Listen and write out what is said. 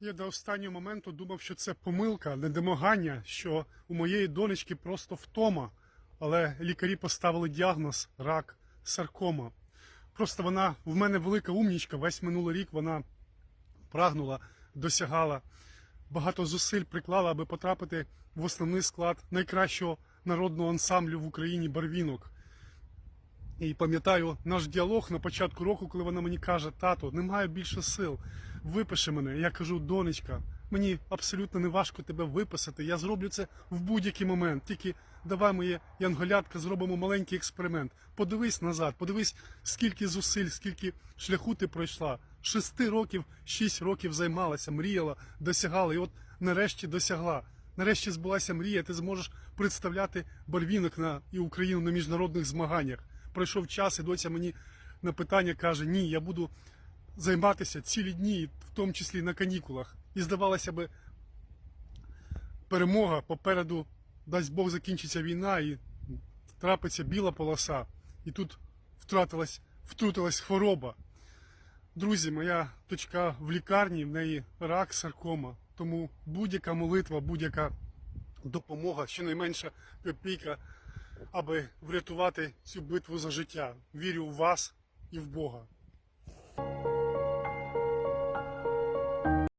Я до останнього моменту думав, що це помилка, недомагання, що у моєї донечки просто втома. Але лікарі поставили діагноз рак, саркома. Просто вона в мене велика умнічка. Весь минулий рік вона прагнула, досягала, багато зусиль приклала, аби потрапити в основний склад найкращого народного ансамблю в Україні барвінок. І пам'ятаю наш діалог на початку року, коли вона мені каже: тато, немає більше сил, випиши мене. Я кажу, донечка, мені абсолютно не важко тебе виписати. Я зроблю це в будь-який момент. Тільки давай моє янголятка, зробимо маленький експеримент. Подивись назад, подивись, скільки зусиль, скільки шляху ти пройшла. Шести років, шість років займалася, мріяла, досягала, і от нарешті досягла. Нарешті збулася мрія, ти зможеш представляти барвінок на і Україну на міжнародних змаганнях. Пройшов час, і доця мені на питання каже: Ні, я буду займатися цілі дні, в тому числі на канікулах. І здавалося би, перемога попереду, дасть Бог, закінчиться війна і трапиться біла полоса. І тут втратилась, втрутилась хвороба. Друзі, моя дочка в лікарні, в неї рак, саркома. Тому будь-яка молитва, будь-яка допомога, щонайменша копійка, аби врятувати цю битву за життя. Вірю в вас і в Бога.